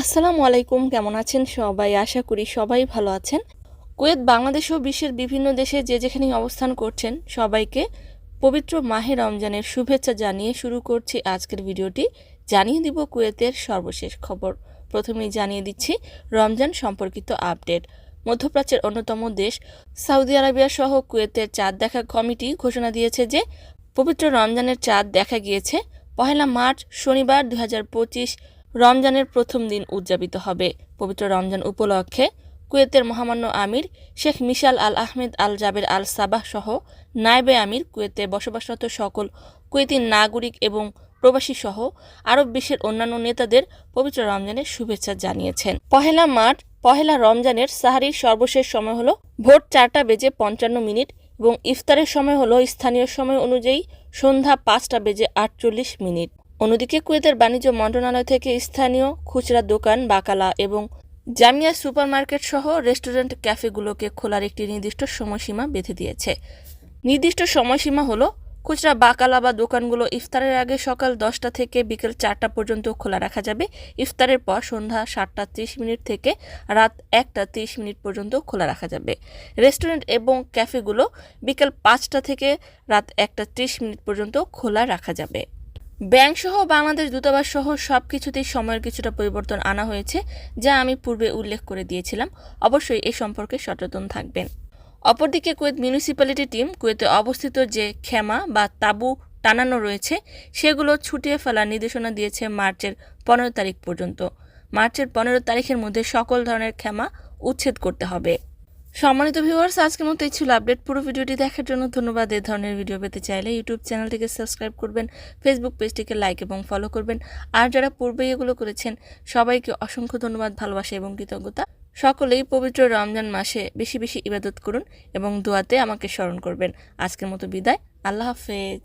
আসসালামু আলাইকুম, কেমন আছেন সবাই? আশা করি সবাই ভালো আছেন। কুয়েত, বাংলাদেশ ও বিশ্বের বিভিন্ন দেশে যে যেখানে অবস্থান করছেন সবাইকে পবিত্র মাহে রমজানের শুভেচ্ছা জানিয়ে শুরু করছি আজকের ভিডিওটি। জানিয়ে দিব কুয়েতের সর্বশেষ খবর। প্রথমেই জানিয়ে দিচ্ছি রমজান সম্পর্কিত আপডেট। মধ্যপ্রাচ্যের অন্যতম দেশ সৌদি আরবিয়া সহ কুয়েতের চাঁদ দেখা কমিটি ঘোষণা দিয়েছে যে, পবিত্র রমজানের চাঁদ দেখা গিয়েছে পহেলা মার্চ শনিবার দু হাজার পঁচিশ রমজানের প্রথম দিন উদযাপিত হবে। পবিত্র রমজান উপলক্ষে কুয়েতের মহামান্য আমির Sheikh Mishal Al Ahmed Al Jaber Al Sabah সহ নায়েবে আমির কুয়েতে বসবাসরত সকল কুয়েতি নাগরিক এবং প্রবাসী সহ আরব বিশ্বের অন্যান্য নেতাদের পবিত্র রমজানের শুভেচ্ছা জানিয়েছেন। পহেলা মার্চ, পহেলা রমজানের সাহারির সর্বশেষ সময় হলো ভোর চারটা বেজে পঞ্চান্ন মিনিট এবং ইফতারের সময় হলো স্থানীয় সময় অনুযায়ী সন্ধ্যা পাঁচটা বেজে আটচল্লিশ মিনিট। অন্যদিকে কুয়েতের বাণিজ্য মন্ত্রণালয় থেকে স্থানীয় খুচরা দোকান, বাকালা এবং জামিয়া সুপারমার্কেট সহ রেস্টুরেন্ট ক্যাফেগুলোকে খোলার একটি নির্দিষ্ট সময়সীমা বেঁধে দিয়েছে। নির্দিষ্ট সময়সীমা হলো খুচরা বাকালা বা দোকানগুলো ইফতারের আগে সকাল দশটা থেকে বিকেল চারটা পর্যন্ত খোলা রাখা যাবে। ইফতারের পর সন্ধ্যা সাতটা ত্রিশ মিনিট থেকে রাত একটা ত্রিশ মিনিট পর্যন্ত খোলা রাখা যাবে। রেস্টুরেন্ট এবং ক্যাফেগুলো বিকেল পাঁচটা থেকে রাত একটা ত্রিশ মিনিট পর্যন্ত খোলা রাখা যাবে। ব্যাংক সহ বাংলাদেশ দূতাবাস সহ সব কিছুতেই সময়ের কিছুটা পরিবর্তন আনা হয়েছে, যা আমি পূর্বে উল্লেখ করে দিয়েছিলাম। অবশ্যই এ সম্পর্কে সচেতন থাকবেন। অপরদিকে কুয়েত মিউনিসিপ্যালিটি টিম, কুয়েতে অবস্থিত যে খেমা বা তাঁবু টানানো রয়েছে, সেগুলো ছুটিয়ে ফেলার নির্দেশনা দিয়েছে মার্চের পনেরো তারিখ পর্যন্ত। মার্চের পনেরো তারিখের মধ্যে সকল ধরনের খেমা উচ্ছেদ করতে হবে। সম্মানিত ভিউয়ার্স আজকের মতো এই ছিল আপডেট পুরো ভিডিওটি দেখার জন্য ধন্যবাদ। এই ধরনের ভিডিও পেতে চাইলে ইউটিউব চ্যানেলটিকে সাবস্ক্রাইব করবেন ফেসবুক পেজটিকে লাইক এবং ফলো করবেন। আর যারা পূর্বে এগুলো করেছেন, সবাইকে অসংখ্য ধন্যবাদ, ভালোবাসা এবং কৃতজ্ঞতা। সকলেই পবিত্র রমজান মাসে বেশি বেশি ইবাদত করুন এবং দোয়াতে আমাকে স্মরণ করবেন। আজকের মতো বিদায়। আল্লাহ হাফেজ।